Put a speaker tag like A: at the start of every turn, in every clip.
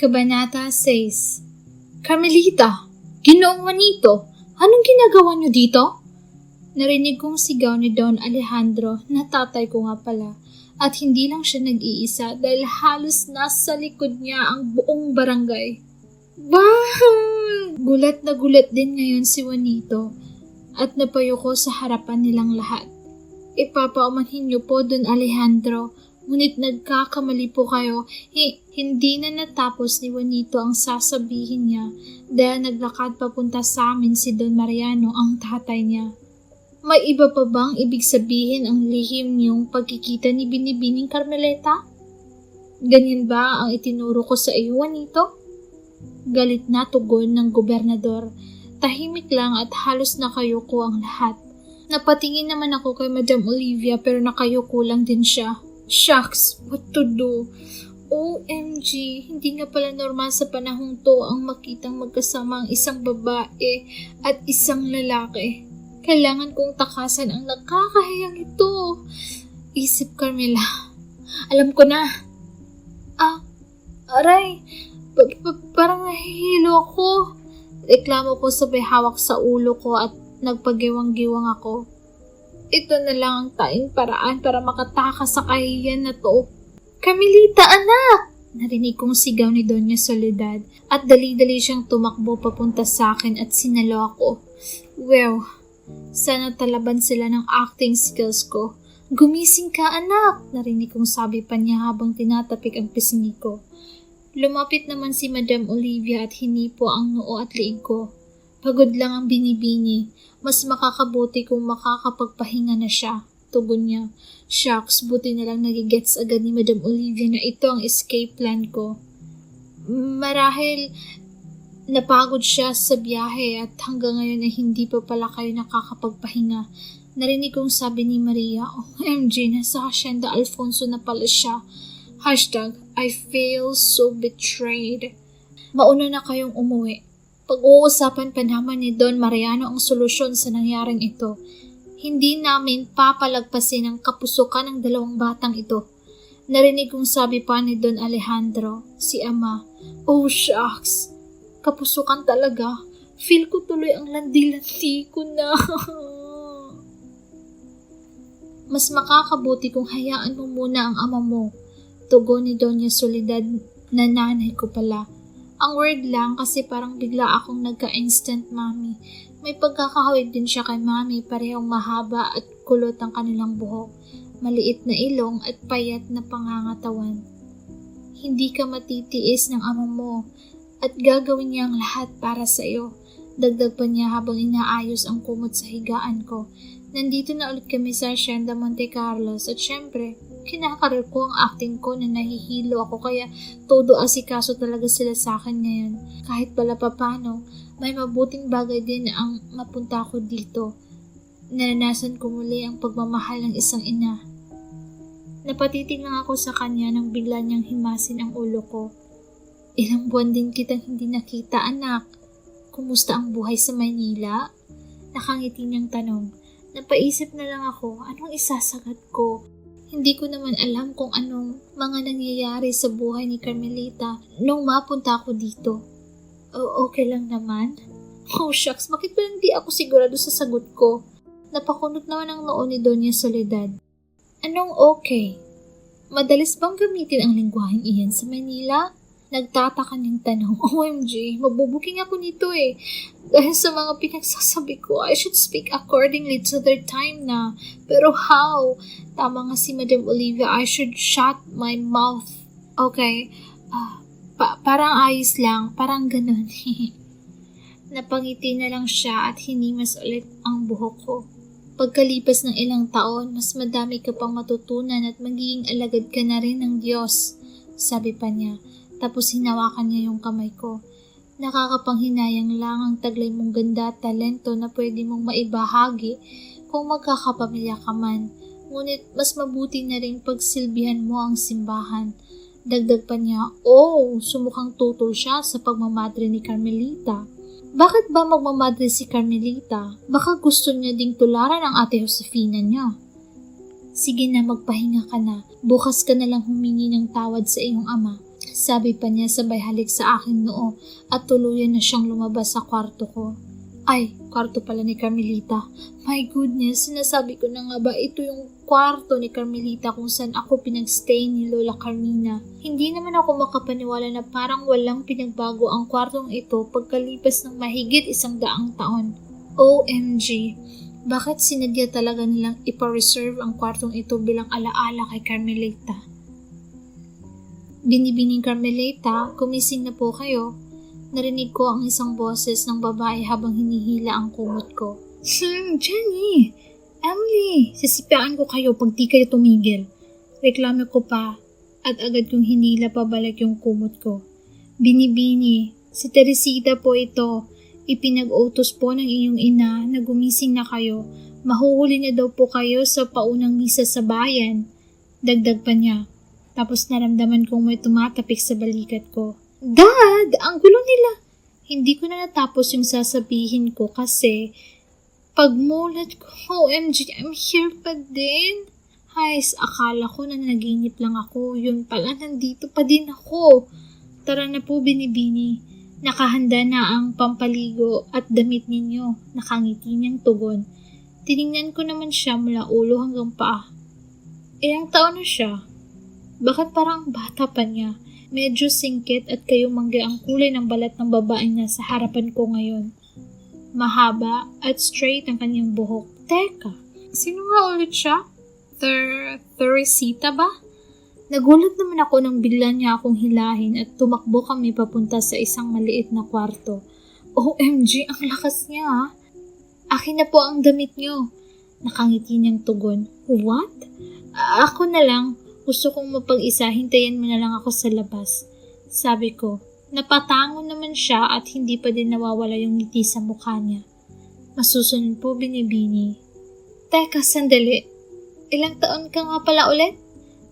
A: Kabanata 6 Carmelita, Ginoong Juanito, anong ginagawa niyo dito? Narinig kong sigaw ni Don Alejandro na tatay ko nga pala at hindi lang siya nag-iisa dahil halos nasa likod niya ang buong barangay. Bah! Gulat na gulat din ngayon si Juanito at napayo ko sa harapan nilang lahat. Ipapaumanhin niyo po Don Alejandro, ngunit nagkakamali po kayo. Hi- hindi na natapos ni Juanito ang sasabihin niya dahil naglakad papunta sa amin si Don Mariano ang tatay niya. May iba pa bang ibig sabihin ang lihim niyong pagkikita ni Binibining Carmeleta? Ganyan ba ang itinuro ko sa iyo, Juanito? Galit na tugon ng gobernador. Tahimik lang at halos nakayuko ang lahat. Napatingin naman ako kay Madam Olivia pero nakayuko lang din siya. Shucks, what to do? OMG, hindi nga pala normal sa panahong to ang makitang magkasama ang isang babae at isang lalaki. Kailangan kong takasan ang nakakahiyang ito. Isip Carmela. Alam ko na. Ah, aray. Pa- pa- parang nahihilo ako. Reklamo ko sabay hawak sa ulo ko at nagpagiwang-giwang ako. Ito na lang ang taing paraan para makatakas sa kahiyan na to. Camilita, anak! Narinig kong sigaw ni Doña Soledad at dali-dali siyang tumakbo papunta sa akin at sinalo ako. Well, sana talaban sila ng acting skills ko. Gumising ka, anak! Narinig kong sabi pa niya habang tinatapik ang pisngi ko. Lumapit naman si Madam Olivia at hinipo ang noo at liig ko. Pagod lang ang binibini. Mas makakabuti kung makakapagpahinga na siya. Tugon niya. Shucks, buti na lang nagigets agad ni Madam Olivia na ito ang escape plan ko. Marahil napagod siya sa biyahe at hanggang ngayon ay hindi pa pala kayo nakakapagpahinga. Narinig kong sabi ni Maria, OMG, nasa Hacienda Alfonso na pala siya. Hashtag, I feel so betrayed. Mauna na kayong umuwi. Pag-uusapan pa naman ni Don Mariano ang solusyon sa nangyaring ito. Hindi namin papalagpasin ang kapusukan ng dalawang batang ito. Narinig kong sabi pa ni Don Alejandro, si Ama, Oh shucks, kapusukan talaga. Feel ko tuloy ang landi-landi ko na. Mas makakabuti kung hayaan mo muna ang ama mo. Tugon ni Doña Soledad na nanay ko pala. Ang word lang kasi parang bigla akong nagka-instant mommy. May pagkakahawig din siya kay mami, parehong mahaba at kulot ang kanilang buhok. Maliit na ilong at payat na pangangatawan. Hindi ka matitiis ng ama mo at gagawin niya ang lahat para sa iyo. Dagdag pa niya habang inaayos ang kumot sa higaan ko. Nandito na ulit kami sa Hacienda Monte Carlos at syempre, kinakarir ko ang acting ko na nahihilo ako kaya todo asikaso talaga sila sa akin ngayon. Kahit pala papano, may mabuting bagay din ang mapunta ko dito. Naranasan ko muli ang pagmamahal ng isang ina. Napatitig lang ako sa kanya nang bigla niyang himasin ang ulo ko. Ilang buwan din kitang hindi nakita anak. Kumusta ang buhay sa Maynila? Nakangiti niyang tanong. Napaisip na lang ako, anong isasagat ko? Hindi ko naman alam kung anong mga nangyayari sa buhay ni Carmelita nung mapunta ako dito. O okay lang naman? Oh shucks, bakit ba hindi ako sigurado sa sagot ko? Napakunot naman ang noo ni Doña Soledad. Anong okay? Madalas bang gamitin ang lingwaheng iyan sa Manila? Nagtataka niyang tanong, OMG, mabubuking ako nito eh. Dahil sa mga pinagsasabi ko, I should speak accordingly to their time na. Pero how? Tama nga si Madam Olivia, I should shut my mouth. Okay, ah, pa- parang ayos lang, parang ganun. Napangiti na lang siya at hinimas ulit ang buhok ko. Pagkalipas ng ilang taon, mas madami ka pang matutunan at magiging alagad ka na rin ng Diyos, sabi pa niya. Tapos hinawakan niya yung kamay ko. Nakakapanghinayang lang ang taglay mong ganda at talento na pwede mong maibahagi kung magkakapamilya ka man. Ngunit mas mabuti na rin pagsilbihan mo ang simbahan. Dagdag pa niya, oh, sumukhang tutol siya sa pagmamadre ni Carmelita. Bakit ba magmamadre si Carmelita? Baka gusto niya ding tularan ang ate Josefina niya. Sige na, magpahinga ka na. Bukas ka na lang humingi ng tawad sa iyong ama. Sabi pa niya sabay halik sa akin noo at tuluyan na siyang lumabas sa kwarto ko. Ay, kwarto pala ni Carmelita. My goodness, sinasabi ko na nga ba ito yung kwarto ni Carmelita kung saan ako pinagstay ni Lola Carmina. Hindi naman ako makapaniwala na parang walang pinagbago ang kwartong ito pagkalipas ng mahigit isang daang taon. OMG, bakit sinadya talaga nilang ipa-reserve ang kwartong ito bilang alaala kay Carmelita? Binibining Carmelita, gumising na po kayo. Narinig ko ang isang boses ng babae habang hinihila ang kumot ko. Hmm, Jenny! Emily! Sisipiaan ko kayo pag di kayo tumigil. Reklamo ko pa at agad kong hinila pabalik yung kumot ko. Binibini, si Teresita po ito. Ipinag-utos po ng inyong ina na gumising na kayo. Mahuhuli na daw po kayo sa paunang misa sa bayan. Dagdag pa niya. Tapos naramdaman kong may tumatapik sa balikat ko. Dad! Ang gulo nila! Hindi ko na natapos yung sasabihin ko kasi pagmulat ko, OMG, I'm here pa din. Hays, akala ko na naginip lang ako. Yun pala, nandito pa din ako. Tara na po, binibini. Nakahanda na ang pampaligo at damit ninyo. Nakangiti niyang tugon. Tiningnan ko naman siya mula ulo hanggang paa. Ilang taon na siya? Bakit parang bata pa niya? Medyo singkit at kayumangga ang kulay ng balat ng babaeng nasa harapan ko ngayon. Mahaba at straight ang kanyang buhok. Teka, sino nga ulit siya? Ther Teresita ba? Nagulat naman ako nang bigla niya akong hilahin at tumakbo kami papunta sa isang maliit na kwarto. OMG, ang lakas niya ah. Akin na po ang damit niyo. Nakangiti niyang tugon. What? A- ako na lang. Gusto kong mapag-isa, hintayin mo na lang ako sa labas. Sabi ko, napatango naman siya at hindi pa din nawawala yung ngiti sa mukha niya. Masusunod po binibini. Teka, sandali. Ilang taon ka nga pala ulit?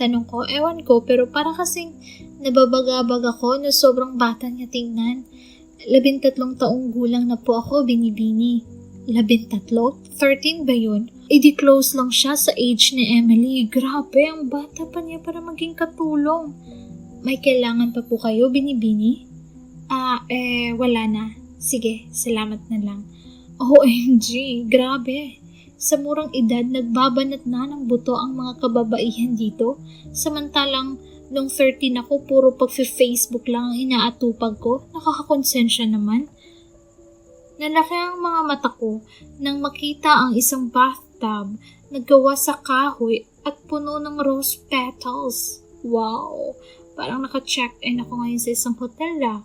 A: Tanong ko, ewan ko, pero para kasing nababagabag ako na sobrang bata niya tingnan. Labintatlong taong gulang na po ako, binibini. Labintatlo? 13 ba yun? E close lang siya sa age ni Emily. Grabe, ang bata pa niya para maging katulong. May kailangan pa po kayo, binibini? Ah, eh, wala na. Sige, salamat na lang. OMG, grabe. Sa murang edad, nagbabanat na ng buto ang mga kababaihan dito. Samantalang, nung 13 ako, puro pag-Facebook lang ang inaatupag ko. Nakakakonsensya naman. Nalaki ang mga mata ko nang makita ang isang bathtub na gawa sa kahoy at puno ng rose petals. Wow! Parang naka-check-in ako ngayon sa isang hotel ah.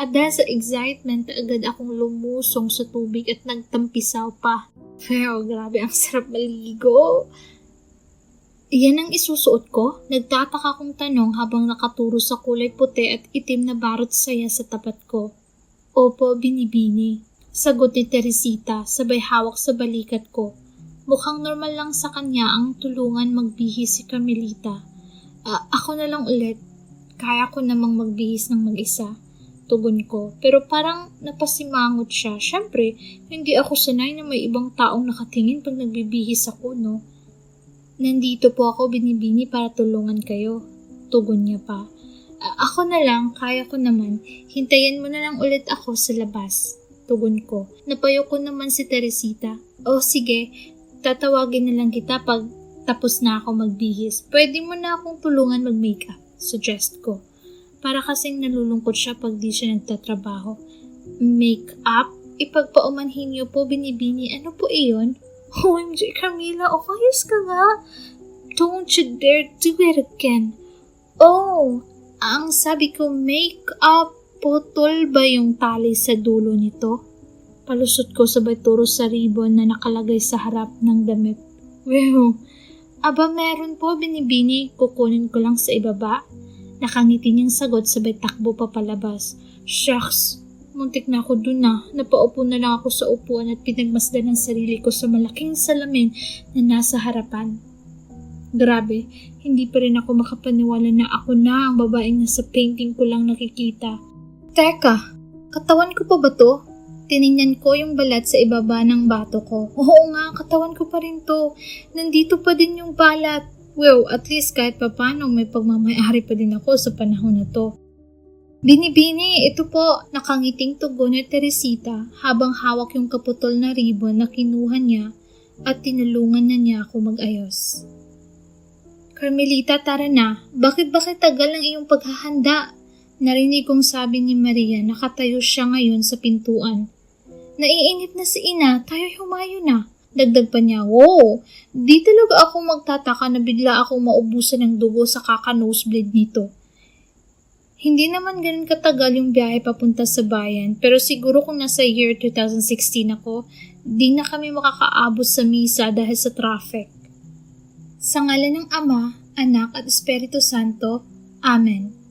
A: At dahil sa excitement, agad akong lumusong sa tubig at nagtampisaw pa. Pero grabe, ang sarap maligo. Iyan ang isusuot ko? Nagtataka kong tanong habang nakaturo sa kulay puti at itim na barot saya sa tapat ko. Opo, binibini. Sagot ni Teresita, sabay hawak sa balikat ko. Mukhang normal lang sa kanya ang tulungan magbihis si Carmelita. Ah, ako na lang ulit. Kaya ko namang magbihis ng mag-isa. Tugon ko. Pero parang napasimangot siya. Siyempre, hindi ako sanay na may ibang taong nakatingin pag nagbibihis ako, no? Nandito po ako binibini para tulungan kayo. Tugon niya pa. "A- ako na lang, kaya ko naman. Hintayin mo na lang ulit ako sa labas. Tugon ko. Napayo ko naman si Teresita. O sige, tatawagin na lang kita pag tapos na ako magbihis. Pwede mo na akong tulungan mag-makeup. Suggest ko. Para kasing nalulungkot siya pag di siya nagtatrabaho. Make-up? Ipagpaumanhin niyo po, binibini. Ano po iyon? OMG, Camila, o ayos ka nga. Don't you dare do it again. Oh, ang sabi ko, make-up. Putol ba yung tali sa dulo nito? Palusot ko sabay turo sa ribbon na nakalagay sa harap ng damit. Wow, aba meron po binibini, kukunin ko lang sa ibaba. Nakangiti niyang sagot sabay takbo pa palabas. Shucks, muntik na ako dun na. Napaupo na lang ako sa upuan at pinagmasdan ng sarili ko sa malaking salamin na nasa harapan. Grabe, hindi pa rin ako makapaniwala na ako na ang babaeng nasa painting ko lang nakikita. Teka, katawan ko pa ba to? Tiningnan ko yung balat sa ibaba ng bato ko. Oo nga, katawan ko pa rin to. Nandito pa din yung balat. Well, at least kahit papano may pagmamayari pa din ako sa panahon na to. Binibini, ito po, nakangiting tugon ni Teresita habang hawak yung kaputol na ribbon na kinuha niya at tinulungan na niya ako mag-ayos. Carmelita, tara na. Bakit bakit tagal ang iyong paghahanda? Narinig kong sabi ni Maria nakatayo siya ngayon sa pintuan. Naiinit na si ina, tayo humayo na. Dagdag pa niya, wow, di talaga ako magtataka na bigla akong maubusan ng dugo sa kaka-nosebleed nito. Hindi naman ganun katagal yung biyahe papunta sa bayan, pero siguro kung nasa year 2016 ako, di na kami makakaabot sa misa dahil sa traffic. Sa ngalan ng Ama, Anak at Espiritu Santo, Amen.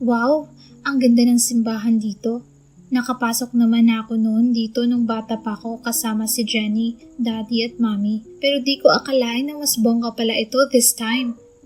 A: Wow, ang ganda ng simbahan dito. Nakapasok naman ako noon dito nung bata pa ako kasama si Jenny, Daddy at Mommy. Pero di ko akalain na mas bongga pala ito this time.